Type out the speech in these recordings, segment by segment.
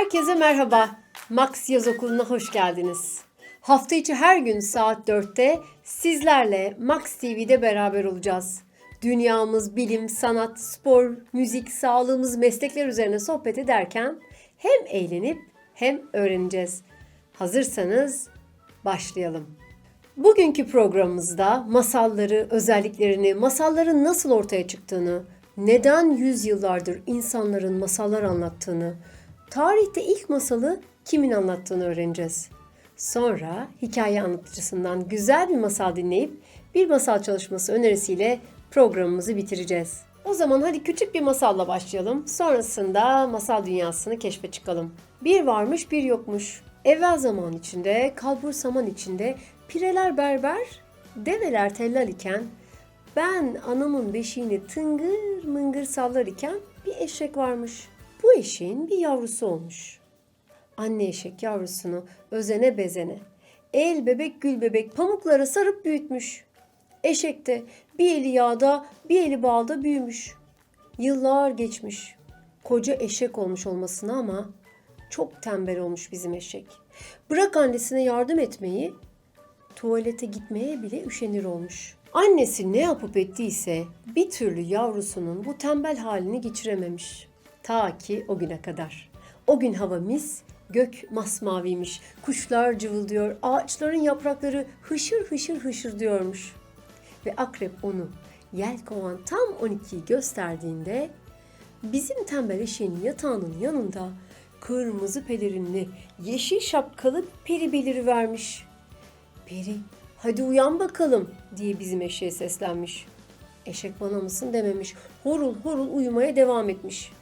Herkese merhaba. Max Yaz Okulu'na hoş geldiniz. Hafta içi her gün saat 4'te sizlerle Max TV'de beraber olacağız. Dünyamız, bilim, sanat, spor, müzik, sağlığımız, meslekler üzerine sohbet ederken hem eğlenip hem öğreneceğiz. Hazırsanız başlayalım. Bugünkü programımızda masalları, özelliklerini, masalların nasıl ortaya çıktığını, neden yüzyıllardır insanların masallar anlattığını, tarihte ilk masalı kimin anlattığını öğreneceğiz. Sonra hikaye anlatıcısından güzel bir masal dinleyip bir masal çalışması önerisiyle programımızı bitireceğiz. O zaman hadi küçük bir masalla başlayalım. Sonrasında masal dünyasını keşfe çıkalım. Bir varmış bir yokmuş. Evvel zaman içinde, kalbur saman içinde pireler berber, develer tellal iken ben anamın beşiğini tıngır mıngır sallar iken bir eşek varmış. Bu eşeğin bir yavrusu olmuş. Anne eşek yavrusunu özene bezene, el bebek gül bebek pamuklara sarıp büyütmüş. Eşek de bir eli yağda bir eli balda büyümüş. Yıllar geçmiş. Koca eşek olmuş olmasına ama çok tembel olmuş bizim eşek. Bırak annesine yardım etmeyi, tuvalete gitmeye bile üşenir olmuş. Annesi ne yapıp ettiyse bir türlü yavrusunun bu tembel halini geçirememiş. Ta ki o güne kadar. O gün hava mis, gök masmaviymiş. Kuşlar cıvıldıyor, ağaçların yaprakları hışır hışır hışır diyormuş. Ve akrep onu yelkovan tam 12'yi gösterdiğinde bizim tembel eşeğin yatağının yanında kırmızı pelerinli, yeşil şapkalı peri beliri vermiş. Peri, hadi uyan bakalım diye bizim eşeğe seslenmiş. Eşek bana mısın dememiş. Horul horul uyumaya devam etmiş.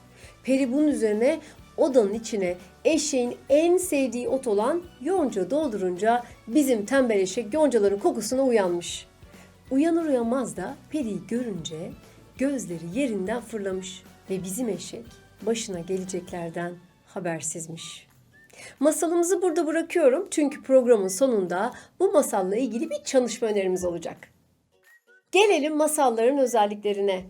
Peri bunun üzerine odanın içine eşeğin en sevdiği ot olan yonca doldurunca bizim tembel eşek yoncaların kokusuna uyanmış. Uyanır uyanmaz da Peri'yi görünce gözleri yerinden fırlamış ve bizim eşek başına geleceklerden habersizmiş. Masalımızı burada bırakıyorum çünkü programın sonunda bu masalla ilgili bir çalışma önerimiz olacak. Gelelim masalların özelliklerine.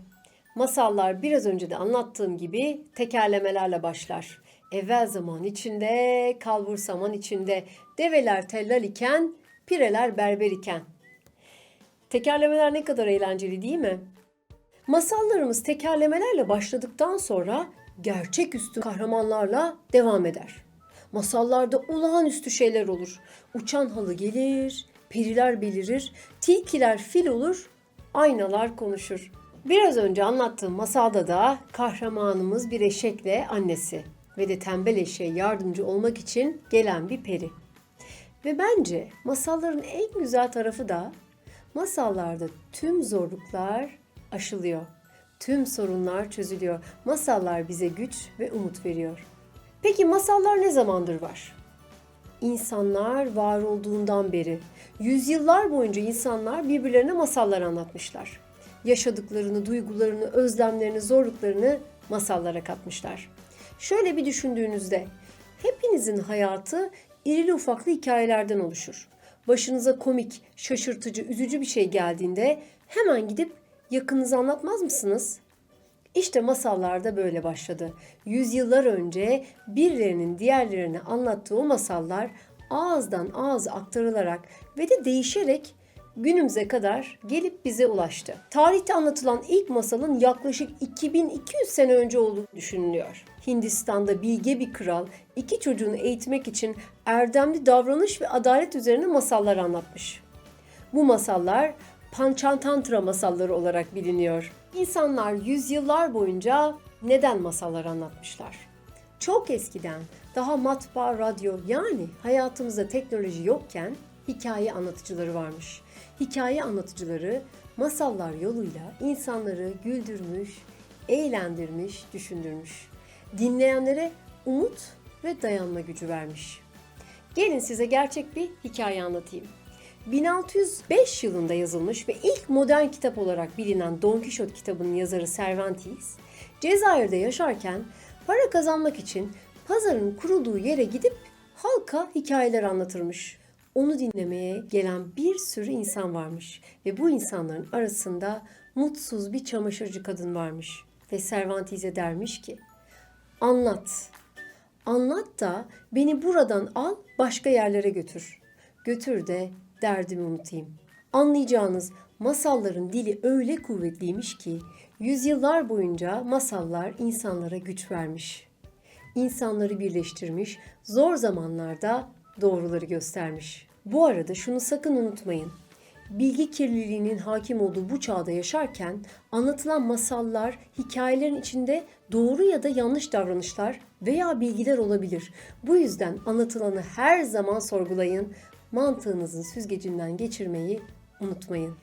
Masallar biraz önce de anlattığım gibi tekerlemelerle başlar. Evvel zaman içinde, kalbur saman içinde, develer tellal iken, pireler berber iken. Tekerlemeler ne kadar eğlenceli değil mi? Masallarımız tekerlemelerle başladıktan sonra gerçeküstü kahramanlarla devam eder. Masallarda olağanüstü şeyler olur. Uçan halı gelir, periler belirir, tilkiler fil olur, aynalar konuşur. Biraz önce anlattığım masalda da kahramanımız bir eşekle annesi ve de tembel eşeğe yardımcı olmak için gelen bir peri. Ve bence masalların en güzel tarafı da masallarda tüm zorluklar aşılıyor. Tüm sorunlar çözülüyor. Masallar bize güç ve umut veriyor. Peki masallar ne zamandır var? İnsanlar var olduğundan beri yüzyıllar boyunca insanlar birbirlerine masallar anlatmışlar. Yaşadıklarını, duygularını, özlemlerini, zorluklarını masallara katmışlar. Şöyle bir düşündüğünüzde hepinizin hayatı irili ufaklı hikayelerden oluşur. Başınıza komik, şaşırtıcı, üzücü bir şey geldiğinde hemen gidip yakınınıza anlatmaz mısınız? İşte masallar da böyle başladı. Yüzyıllar önce birilerinin diğerlerine anlattığı o masallar ağızdan ağza aktarılarak ve de değişerek günümüze kadar gelip bize ulaştı. Tarihte anlatılan ilk masalın yaklaşık 2200 sene önce olduğu düşünülüyor. Hindistan'da bilge bir kral iki çocuğunu eğitmek için erdemli davranış ve adalet üzerine masallar anlatmış. Bu masallar Panchatantra masalları olarak biliniyor. İnsanlar yüzyıllar boyunca neden masallar anlatmışlar? Çok eskiden daha matbaa, radyo yani hayatımızda teknoloji yokken hikaye anlatıcıları varmış. Hikaye anlatıcıları masallar yoluyla insanları güldürmüş, eğlendirmiş, düşündürmüş. Dinleyenlere umut ve dayanma gücü vermiş. Gelin size gerçek bir hikaye anlatayım. 1605 yılında yazılmış ve ilk modern kitap olarak bilinen Don Quixote kitabının yazarı Cervantes, Cezayir'de yaşarken para kazanmak için pazarın kurulduğu yere gidip halka hikayeler anlatırmış. Onu dinlemeye gelen bir sürü insan varmış ve bu insanların arasında mutsuz bir çamaşırcı kadın varmış ve Cervantes'e dermiş ki: "Anlat. Anlat da beni buradan al başka yerlere götür. Götür de derdimi unutayım. Anlayacağınız masalların dili öyle kuvvetliymiş ki yüzyıllar boyunca masallar insanlara güç vermiş. İnsanları birleştirmiş, zor zamanlarda doğruları göstermiş. Bu arada şunu sakın unutmayın. Bilgi kirliliğinin hakim olduğu bu çağda yaşarken anlatılan masallar, hikayelerin içinde doğru ya da yanlış davranışlar veya bilgiler olabilir. Bu yüzden anlatılanı her zaman sorgulayın. Mantığınızın süzgecinden geçirmeyi unutmayın.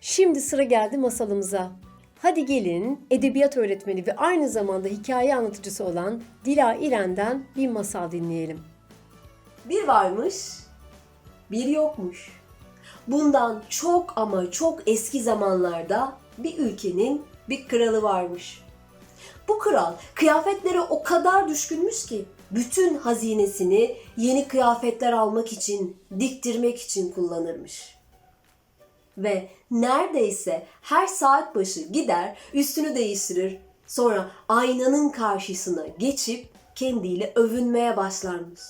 Şimdi sıra geldi masalımıza. Hadi gelin edebiyat öğretmeni ve aynı zamanda hikaye anlatıcısı olan Dila İren'den bir masal dinleyelim. Bir varmış, bir yokmuş. Bundan çok ama çok eski zamanlarda bir ülkenin bir kralı varmış. Bu kral kıyafetlere o kadar düşkünmüş ki bütün hazinesini yeni kıyafetler almak için, diktirmek için kullanırmış. Ve neredeyse her saat başı gider, üstünü değiştirir. Sonra aynanın karşısına geçip kendiyle övünmeye başlarmış.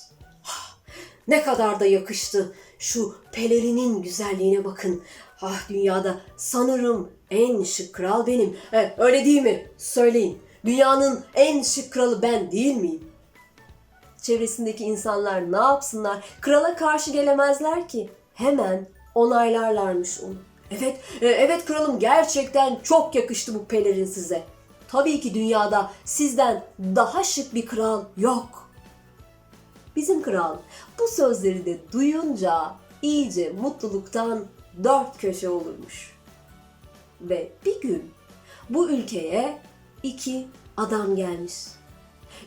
Ne kadar da yakıştı. Şu pelerinin güzelliğine bakın. Ah dünyada sanırım en şık kral benim. Evet, öyle değil mi? Söyleyin. Dünyanın en şık kralı ben değil miyim? Çevresindeki insanlar ne yapsınlar? Krala karşı gelemezler ki. Hemen onaylarlarmış onu. Evet, e, evet kralım gerçekten çok yakıştı bu pelerin size. Tabii ki dünyada sizden daha şık bir kral yok. Bizim kral bu sözleri de duyunca iyice mutluluktan dört köşe olurmuş. Ve bir gün bu ülkeye iki adam gelmiş.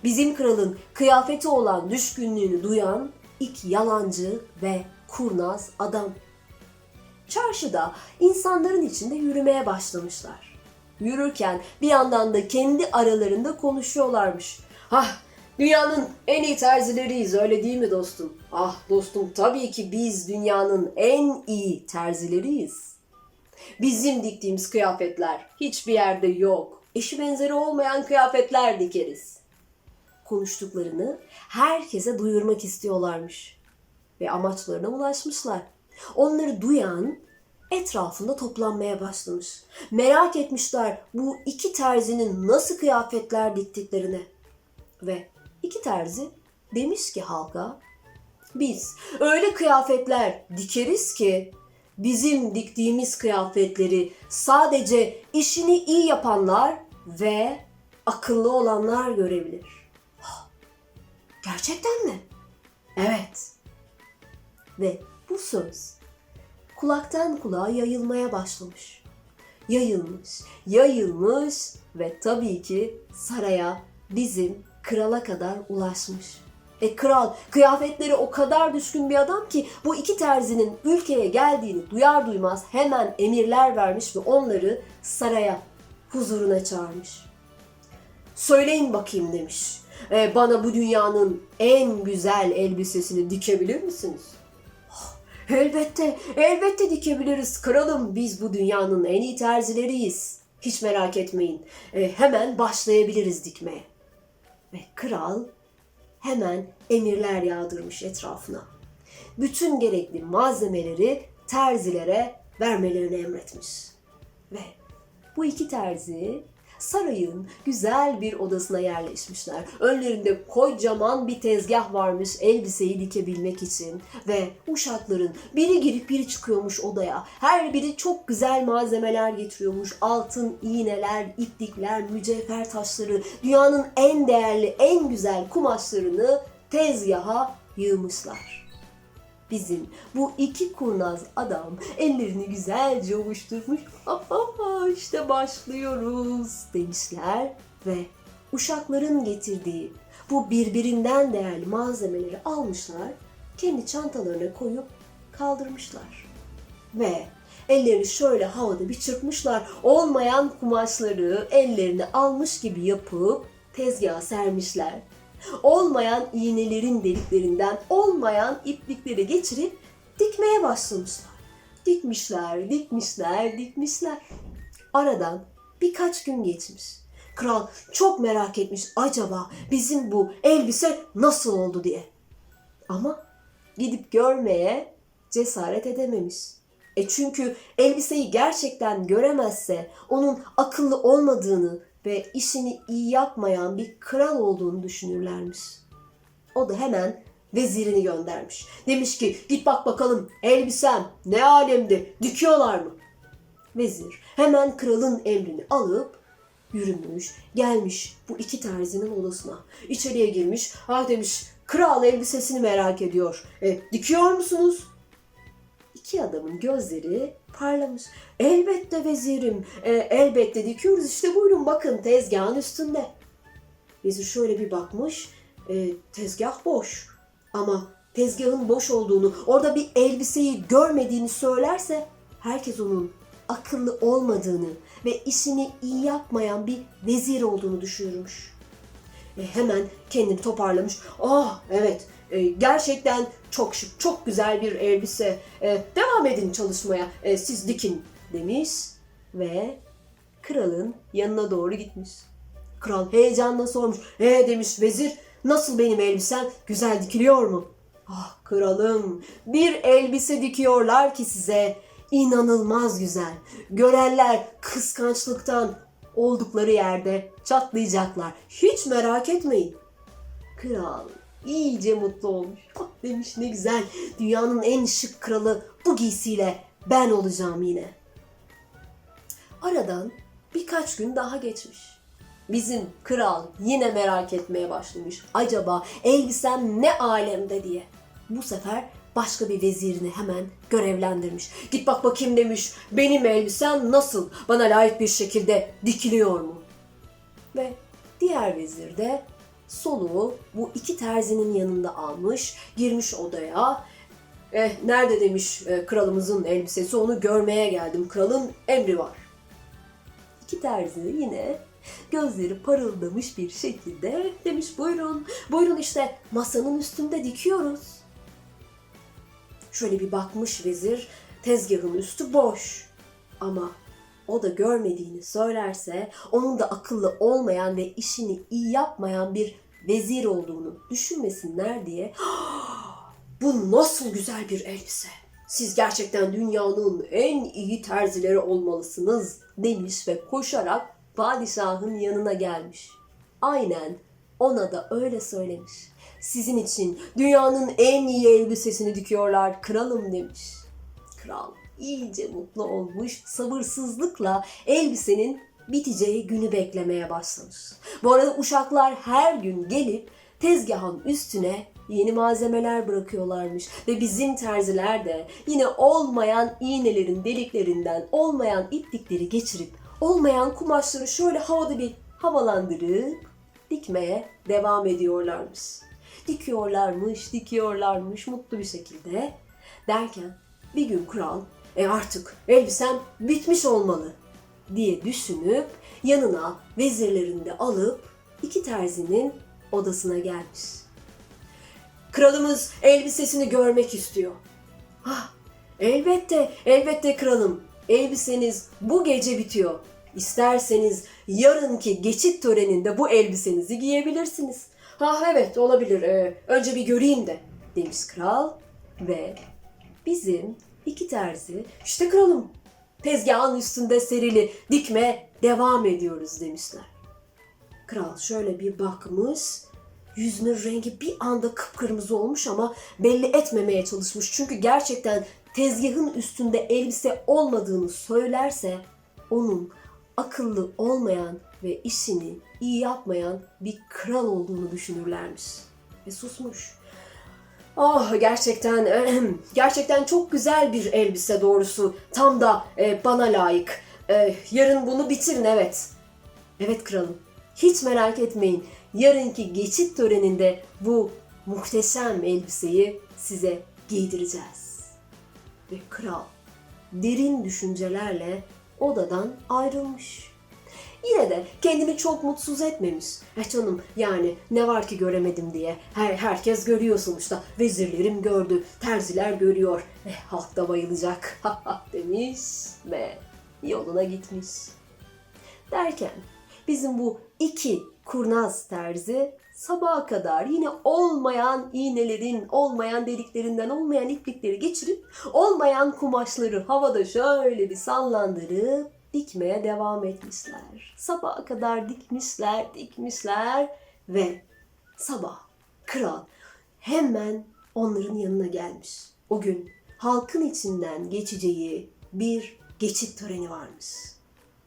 Bizim kralın kıyafeti olan düşkünlüğünü duyan iki yalancı ve kurnaz adam. Çarşıda insanların içinde yürümeye başlamışlar. Yürürken bir yandan da kendi aralarında konuşuyorlarmış. Ah dünyanın en iyi terzileriyiz öyle değil mi dostum? Ah dostum tabii ki biz dünyanın en iyi terzileriyiz. Bizim diktiğimiz kıyafetler hiçbir yerde yok. Eşi benzeri olmayan kıyafetler dikeriz. Konuştuklarını herkese duyurmak istiyorlarmış. Ve amaçlarına ulaşmışlar. Onları duyan etrafında toplanmaya başlamış. Merak etmişler bu iki terzinin nasıl kıyafetler diktiklerine. Ve iki terzi demiş ki halka, biz öyle kıyafetler dikeriz ki bizim diktiğimiz kıyafetleri sadece işini iyi yapanlar ve akıllı olanlar görebilir. Ah, Gerçekten mi? Evet. Ve bu söz kulaktan kulağa yayılmaya başlamış. Yayılmış, yayılmış ve tabii ki saraya bizim krala kadar ulaşmış. E kral kıyafetleri o kadar düşkün bir adam ki bu iki terzinin ülkeye geldiğini duyar duymaz hemen emirler vermiş ve onları saraya huzuruna çağırmış. Söyleyin bakayım demiş. "E, bana bu dünyanın en güzel elbisesini dikebilir misiniz? Elbette, elbette dikebiliriz kralım. Biz bu dünyanın en iyi terzileriyiz. Hiç merak etmeyin. E, hemen başlayabiliriz dikmeye. Ve kral hemen emirler yağdırmış etrafına. Bütün gerekli malzemeleri terzilere vermelerini emretmiş. Ve bu iki terzi sarayın güzel bir odasına yerleşmişler. Önlerinde kocaman bir tezgah varmış elbiseyi dikebilmek için ve uşakların biri girip biri çıkıyormuş odaya. Her biri çok güzel malzemeler getiriyormuş. Altın iğneler, iplikler, mücevher taşları, dünyanın en değerli, en güzel kumaşlarını tezgaha yığmışlar bizim bu iki kurnaz adam ellerini güzelce ovuşturmuş. işte başlıyoruz demişler ve uşakların getirdiği bu birbirinden değerli malzemeleri almışlar, kendi çantalarına koyup kaldırmışlar. Ve ellerini şöyle havada bir çırpmışlar. Olmayan kumaşları ellerine almış gibi yapıp tezgaha sermişler olmayan iğnelerin deliklerinden olmayan iplikleri geçirip dikmeye başlamışlar. Dikmişler, dikmişler, dikmişler. Aradan birkaç gün geçmiş. Kral çok merak etmiş acaba bizim bu elbise nasıl oldu diye. Ama gidip görmeye cesaret edememiş. E çünkü elbiseyi gerçekten göremezse onun akıllı olmadığını ve işini iyi yapmayan bir kral olduğunu düşünürlermiş. O da hemen vezirini göndermiş. Demiş ki git bak bakalım elbisem ne alemde dikiyorlar mı? Vezir hemen kralın emrini alıp yürümüş, gelmiş bu iki terzinin odasına. İçeriye girmiş, ha demiş kral elbisesini merak ediyor. E, dikiyor musunuz? İki adamın gözleri parlamış. Elbette vezirim, e, elbette dikiyoruz işte buyurun bakın tezgahın üstünde. Vezir şöyle bir bakmış, e, tezgah boş. Ama tezgahın boş olduğunu, orada bir elbiseyi görmediğini söylerse herkes onun akıllı olmadığını ve işini iyi yapmayan bir vezir olduğunu düşünürmüş. E, hemen kendini toparlamış. Ah evet e, gerçekten çok şık, çok güzel bir elbise. E, devam edin çalışmaya, e, siz dikin demiş ve kralın yanına doğru gitmiş. Kral heyecanla sormuş. E demiş vezir nasıl benim elbisem güzel dikiliyor mu? Ah kralım bir elbise dikiyorlar ki size inanılmaz güzel. Görenler kıskançlıktan oldukları yerde çatlayacaklar. Hiç merak etmeyin. Kral iyice mutlu olmuş. Ah demiş ne güzel. Dünyanın en şık kralı bu giysiyle ben olacağım yine. Aradan birkaç gün daha geçmiş. Bizim kral yine merak etmeye başlamış. Acaba elbisem ne alemde diye. Bu sefer başka bir vezirini hemen görevlendirmiş. Git bak bakayım demiş. Benim elbisem nasıl? Bana layık bir şekilde dikiliyor mu? Ve diğer vezir de soluğu bu iki terzinin yanında almış, girmiş odaya. Eh nerede demiş e, kralımızın elbisesi onu görmeye geldim. Kralın emri var. İki terzi yine gözleri parıldamış bir şekilde demiş buyurun, buyurun işte masanın üstünde dikiyoruz. Şöyle bir bakmış vezir, tezgahın üstü boş. Ama o da görmediğini söylerse onun da akıllı olmayan ve işini iyi yapmayan bir vezir olduğunu düşünmesinler diye bu nasıl güzel bir elbise. Siz gerçekten dünyanın en iyi terzileri olmalısınız demiş ve koşarak padişahın yanına gelmiş. Aynen ona da öyle söylemiş. Sizin için dünyanın en iyi elbisesini dikiyorlar kralım demiş. Kral iyice mutlu olmuş, sabırsızlıkla elbisenin biteceği günü beklemeye başlamış. Bu arada uşaklar her gün gelip tezgahın üstüne yeni malzemeler bırakıyorlarmış ve bizim terziler de yine olmayan iğnelerin deliklerinden olmayan iplikleri geçirip olmayan kumaşları şöyle havada bir havalandırıp dikmeye devam ediyorlarmış. Dikiyorlarmış, dikiyorlarmış mutlu bir şekilde. Derken bir gün kral e artık elbisem bitmiş olmalı diye düşünüp yanına vezirlerini de alıp iki terzinin odasına gelmiş. Kralımız elbisesini görmek istiyor. Ah, elbette, elbette kralım. Elbiseniz bu gece bitiyor. İsterseniz yarınki geçit töreninde bu elbisenizi giyebilirsiniz. Ha evet olabilir. Ee, önce bir göreyim de demiş kral ve bizim iki terzi işte kralım tezgahın üstünde serili dikme devam ediyoruz demişler. Kral şöyle bir bakmış. Yüzünün rengi bir anda kıpkırmızı olmuş ama belli etmemeye çalışmış. Çünkü gerçekten tezgahın üstünde elbise olmadığını söylerse onun akıllı olmayan ve işini iyi yapmayan bir kral olduğunu düşünürlermiş. Ve susmuş. Ah gerçekten gerçekten çok güzel bir elbise doğrusu. Tam da e, bana layık. E, yarın bunu bitirin evet. Evet kralım. Hiç merak etmeyin. Yarınki geçit töreninde bu muhteşem elbiseyi size giydireceğiz. Ve kral derin düşüncelerle odadan ayrılmış. Yine de kendini çok mutsuz etmemiş. E canım yani ne var ki göremedim diye. Her, herkes görüyor sonuçta. Vezirlerim gördü, terziler görüyor. Eh halk da bayılacak demiş ve yoluna gitmiş. Derken bizim bu iki kurnaz terzi sabaha kadar yine olmayan iğnelerin, olmayan deliklerinden olmayan iplikleri geçirip olmayan kumaşları havada şöyle bir sallandırıp dikmeye devam etmişler. Sabaha kadar dikmişler, dikmişler ve sabah kral hemen onların yanına gelmiş. O gün halkın içinden geçeceği bir geçit töreni varmış.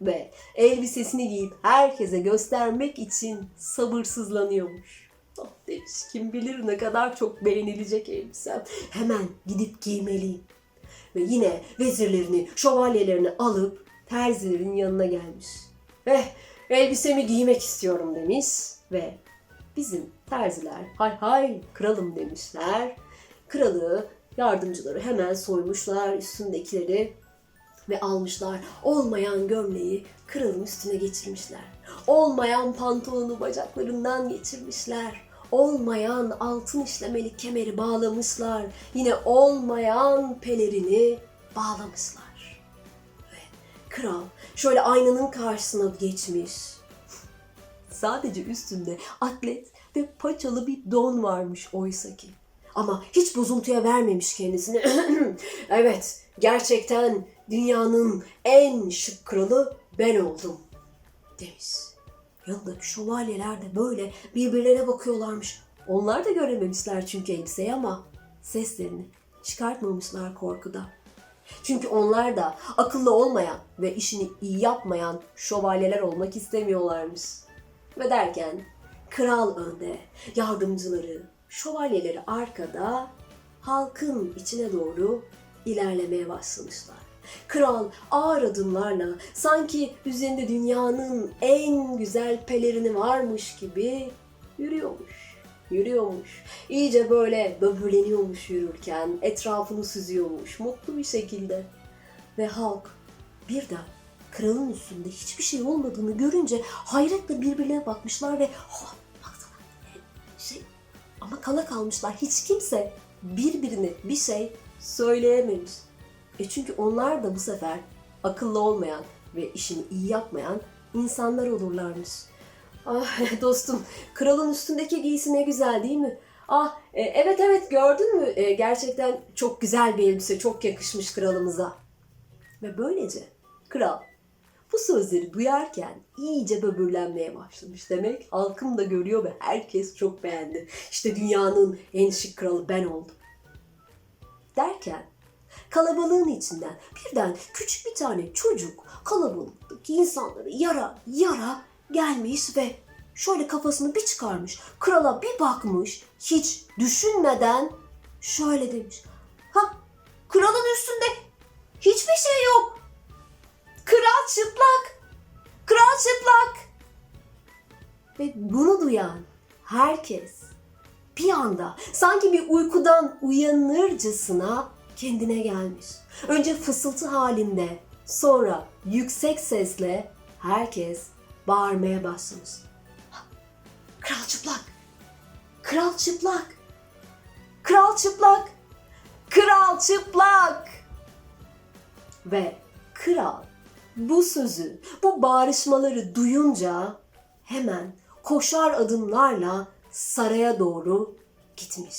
Ve elbisesini giyip herkese göstermek için sabırsızlanıyormuş. Oh demiş kim bilir ne kadar çok beğenilecek elbisem. Hemen gidip giymeliyim. Ve yine vezirlerini, şövalyelerini alıp terzilerin yanına gelmiş. Eh elbisemi giymek istiyorum demiş ve bizim terziler hay hay kralım demişler. Kralı yardımcıları hemen soymuşlar üstündekileri ve almışlar. Olmayan gömleği kralın üstüne geçirmişler. Olmayan pantolonu bacaklarından geçirmişler. Olmayan altın işlemeli kemeri bağlamışlar. Yine olmayan pelerini bağlamışlar. Kral şöyle aynanın karşısına geçmiş. Sadece üstünde atlet ve paçalı bir don varmış oysa ki. Ama hiç bozuntuya vermemiş kendisini. evet, gerçekten dünyanın en şık kralı ben oldum demiş. Yanındaki şövalyeler de böyle birbirlerine bakıyorlarmış. Onlar da görememişler çünkü elbiseyi ama seslerini çıkartmamışlar korkuda. Çünkü onlar da akıllı olmayan ve işini iyi yapmayan şövalyeler olmak istemiyorlarmış. Ve derken kral önde, yardımcıları, şövalyeleri arkada, halkın içine doğru ilerlemeye başlamışlar. Kral ağır adımlarla sanki üzerinde dünyanın en güzel pelerini varmış gibi yürüyormuş. Yürüyormuş. İyice böyle böbürleniyormuş yürürken, etrafını süzüyormuş mutlu bir şekilde. Ve halk birden kralın üstünde hiçbir şey olmadığını görünce hayretle birbirine bakmışlar ve "Ha, baksana şey ama kala kalmışlar. Hiç kimse birbirine bir şey söyleyememiş. E çünkü onlar da bu sefer akıllı olmayan ve işini iyi yapmayan insanlar olurlarmış. Ah dostum, kralın üstündeki giysi ne güzel değil mi? Ah e, evet evet gördün mü? E, gerçekten çok güzel bir elbise, çok yakışmış kralımıza. Ve böylece kral bu sözleri duyarken iyice böbürlenmeye başlamış demek. Halkım da görüyor ve herkes çok beğendi. İşte dünyanın en şık kralı ben oldum. Derken kalabalığın içinden birden küçük bir tane çocuk kalabalıktaki insanları yara yara gelmiş ve şöyle kafasını bir çıkarmış. Krala bir bakmış hiç düşünmeden şöyle demiş. Ha kralın üstünde hiçbir şey yok. Kral çıplak. Kral çıplak. Ve bunu duyan herkes bir anda sanki bir uykudan uyanırcasına kendine gelmiş. Önce fısıltı halinde, sonra yüksek sesle herkes bağırmaya başlamış. Kral çıplak. Kral çıplak. Kral çıplak. Kral çıplak. Ve kral bu sözü, bu bağrışmaları duyunca hemen koşar adımlarla saraya doğru gitmiş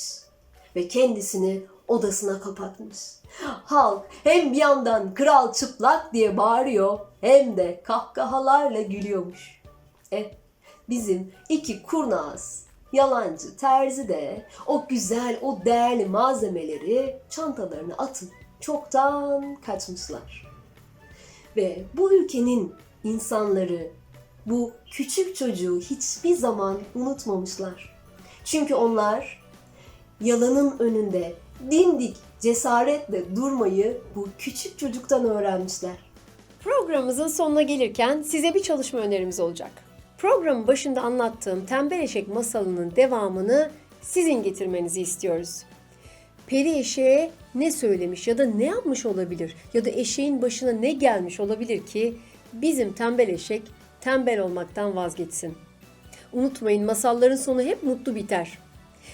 ve kendisini odasına kapatmış. Halk hem bir yandan kral çıplak diye bağırıyor hem de kahkahalarla gülüyormuş. E bizim iki kurnaz yalancı terzi de o güzel o değerli malzemeleri çantalarına atıp çoktan kaçmışlar. Ve bu ülkenin insanları bu küçük çocuğu hiçbir zaman unutmamışlar. Çünkü onlar yalanın önünde dimdik cesaretle durmayı bu küçük çocuktan öğrenmişler. Programımızın sonuna gelirken size bir çalışma önerimiz olacak. Programın başında anlattığım Tembel Eşek masalının devamını sizin getirmenizi istiyoruz. Peri eşeğe ne söylemiş ya da ne yapmış olabilir ya da eşeğin başına ne gelmiş olabilir ki bizim tembel eşek tembel olmaktan vazgeçsin. Unutmayın masalların sonu hep mutlu biter.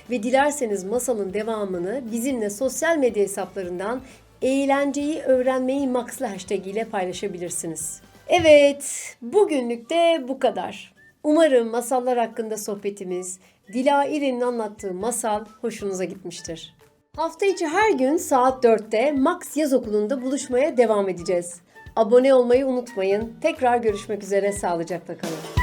Ve dilerseniz masalın devamını bizimle sosyal medya hesaplarından eğlenceyi öğrenmeyi Max'lı hashtag ile paylaşabilirsiniz. Evet, bugünlük de bu kadar. Umarım masallar hakkında sohbetimiz, Dila İrin'in anlattığı masal hoşunuza gitmiştir. Hafta içi her gün saat 4'te Max Yaz Okulu'nda buluşmaya devam edeceğiz. Abone olmayı unutmayın. Tekrar görüşmek üzere, sağlıcakla kalın.